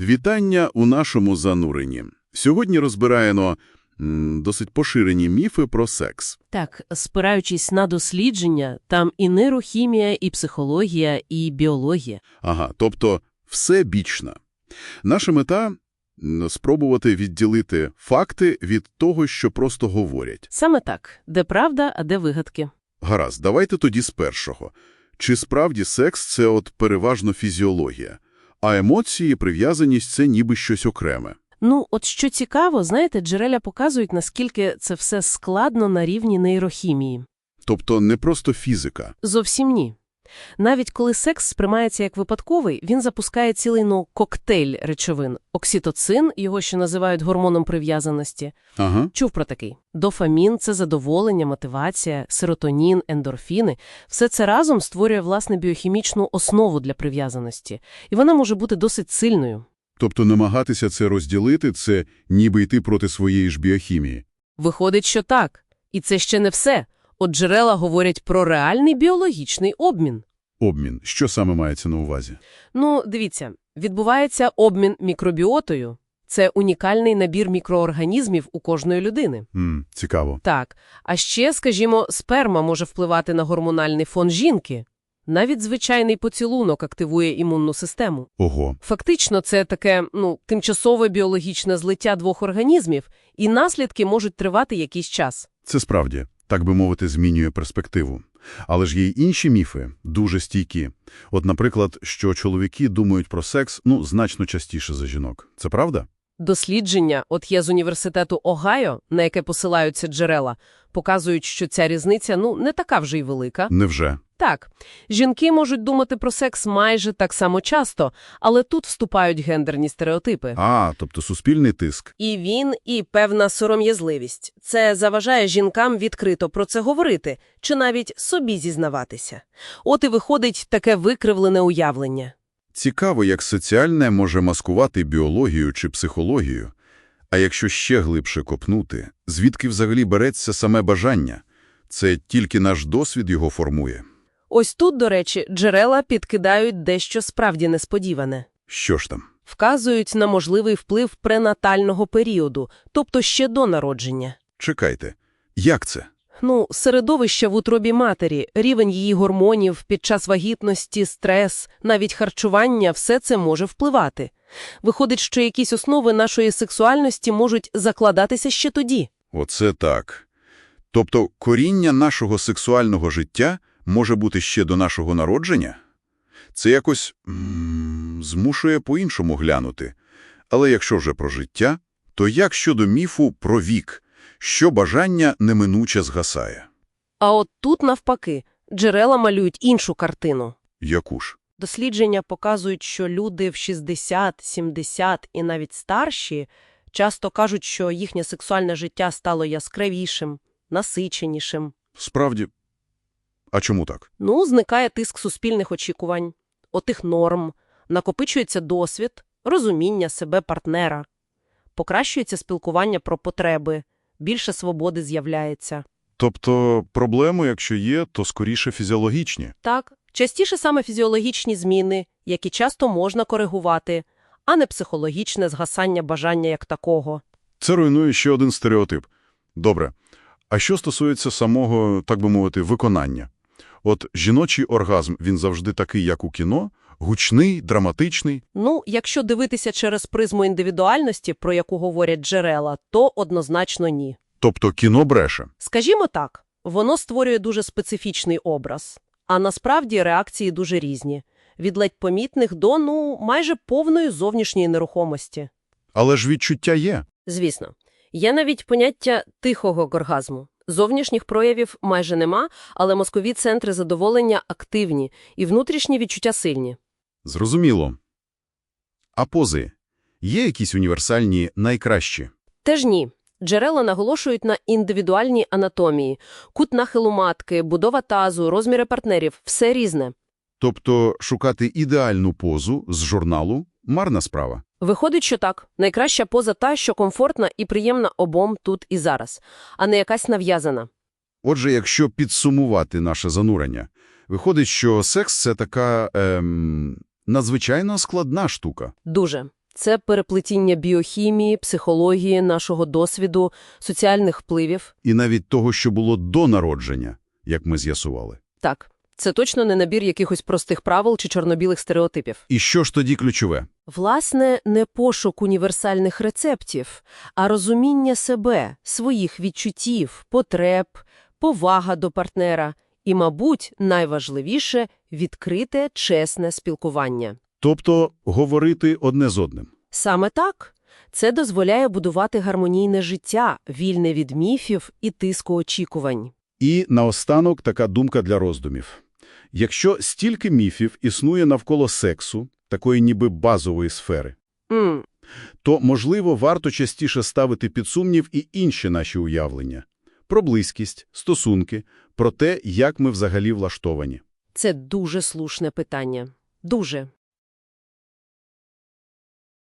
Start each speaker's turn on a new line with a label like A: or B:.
A: Вітання у нашому зануренні. Сьогодні розбираємо досить поширені міфи про секс.
B: Так, спираючись на дослідження, там і нейрохімія, і психологія, і біологія.
A: Ага, тобто все бічна. Наша мета – спробувати відділити факти від того, що просто говорять.
B: Саме так, де правда, а де вигадки.
A: Гаразд, давайте тоді з першого. Чи справді секс – це от переважно фізіологія, а емоції, прив'язаність – це ніби щось окреме?
B: Ну, от що цікаво, знаєте, джерела показують, наскільки це все складно на рівні нейрохімії.
A: Тобто не просто фізика.
B: Зовсім ні. Навіть коли секс сприймається як випадковий, він запускає цілий ну, коктейль речовин. Окситоцин, його ще називають гормоном прив'язаності.
A: Ага.
B: Чув про такий. Дофамін – це задоволення, мотивація, серотонін, ендорфіни. Все це разом створює, власне, біохімічну основу для прив'язаності. І вона може бути досить сильною.
A: Тобто намагатися це розділити – це ніби йти проти своєї ж біохімії.
B: Виходить, що так. І це ще не все. От джерела говорять про реальний біологічний обмін.
A: Обмін. Що саме мається на увазі?
B: Ну, дивіться, відбувається обмін мікробіотою. Це унікальний набір мікроорганізмів у кожної людини.
A: М, цікаво.
B: Так, а ще, скажімо, сперма може впливати на гормональний фон жінки. Навіть звичайний поцілунок активує імунну систему.
A: Ого.
B: Фактично, це таке, ну, тимчасове біологічне злиття двох організмів, і наслідки можуть тривати якийсь час.
A: Це справді, так би мовити, змінює перспективу. Але ж є й інші міфи, дуже стійкі. От, наприклад, що чоловіки думають про секс, ну, значно частіше за жінок. Це правда?
B: Дослідження, от є з університету Огайо, на яке посилаються джерела, показують, що ця різниця, ну, не така вже й велика.
A: Невже?
B: Так, жінки можуть думати про секс майже так само часто, але тут вступають гендерні стереотипи.
A: А, тобто суспільний тиск.
B: І він, і певна сором'язливість. Це заважає жінкам відкрито про це говорити, чи навіть собі зізнаватися. От і виходить таке викривлене уявлення.
A: Цікаво, як соціальне може маскувати біологію чи психологію. А якщо ще глибше копнути, звідки взагалі береться саме бажання? Це тільки наш досвід його формує.
B: Ось тут, до речі, джерела підкидають дещо справді несподіване.
A: Що ж там?
B: Вказують на можливий вплив пренатального періоду, тобто ще до народження.
A: Чекайте. Як це?
B: Ну, середовище в утробі матері, рівень її гормонів під час вагітності, стрес, навіть харчування – все це може впливати. Виходить, що якісь основи нашої сексуальності можуть закладатися ще тоді.
A: Оце так. Тобто коріння нашого сексуального життя може бути ще до нашого народження? Це якось м змушує по-іншому глянути. Але якщо вже про життя, то як щодо міфу про вік, що бажання неминуче згасає?
B: А от тут, навпаки, джерела малюють іншу картину.
A: Яку ж?
B: Дослідження показують, що люди в 60, 70 і навіть старші часто кажуть, що їхнє сексуальне життя стало яскравішим, насиченішим.
A: Справді. А чому так?
B: Ну, зникає тиск суспільних очікувань, отих норм, накопичується досвід, розуміння себе партнера, покращується спілкування про потреби, більше свободи з'являється.
A: Тобто проблеми, якщо є, то скоріше фізіологічні.
B: Так, частіше саме фізіологічні зміни, які часто можна коригувати, а не психологічне згасання бажання як такого.
A: Це руйнує ще один стереотип. Добре. А що стосується самого, так би мовити, виконання? От жіночий оргазм, він завжди такий, як у кіно? Гучний, драматичний?
B: Ну, якщо дивитися через призму індивідуальності, про яку говорять джерела, то однозначно ні.
A: Тобто кіно бреше.
B: Скажімо так, воно створює дуже специфічний образ, а насправді реакції дуже різні. Від ледь помітних до, ну, майже повної зовнішньої нерухомості.
A: Але ж відчуття є.
B: Звісно. Є навіть поняття тихого оргазму. Зовнішніх проявів майже нема, але мозкові центри задоволення активні і внутрішні відчуття сильні.
A: Зрозуміло. А пози? Є якісь універсальні найкращі?
B: Теж ні. Джерела наголошують на індивідуальній анатомії. Кут нахилу матки, будова тазу, розміри партнерів – все різне.
A: Тобто шукати ідеальну позу з журналу – марна справа.
B: Виходить, що так. Найкраща поза та, що комфортна і приємна обом тут і зараз, а не якась нав'язана.
A: Отже, якщо підсумувати наше занурення, виходить, що секс – це така ем, надзвичайно складна штука.
B: Дуже. Це переплетіння біохімії, психології, нашого досвіду, соціальних впливів.
A: І навіть того, що було до народження, як ми з'ясували.
B: Так, це точно не набір якихось простих правил чи чорнобілих стереотипів.
A: І що ж тоді ключове?
B: Власне, не пошук універсальних рецептів, а розуміння себе, своїх відчуттів, потреб, повага до партнера і, мабуть, найважливіше – відкрите, чесне спілкування.
A: Тобто говорити одне з одним.
B: Саме так. Це дозволяє будувати гармонійне життя, вільне від міфів і тиску очікувань.
A: І наостанок така думка для роздумів. Якщо стільки міфів існує навколо сексу, такої ніби базової сфери,
B: mm.
A: то, можливо, варто частіше ставити під сумнів і інші наші уявлення. Про близькість, стосунки, про те, як ми взагалі влаштовані.
B: це дуже слушне питання. Дуже.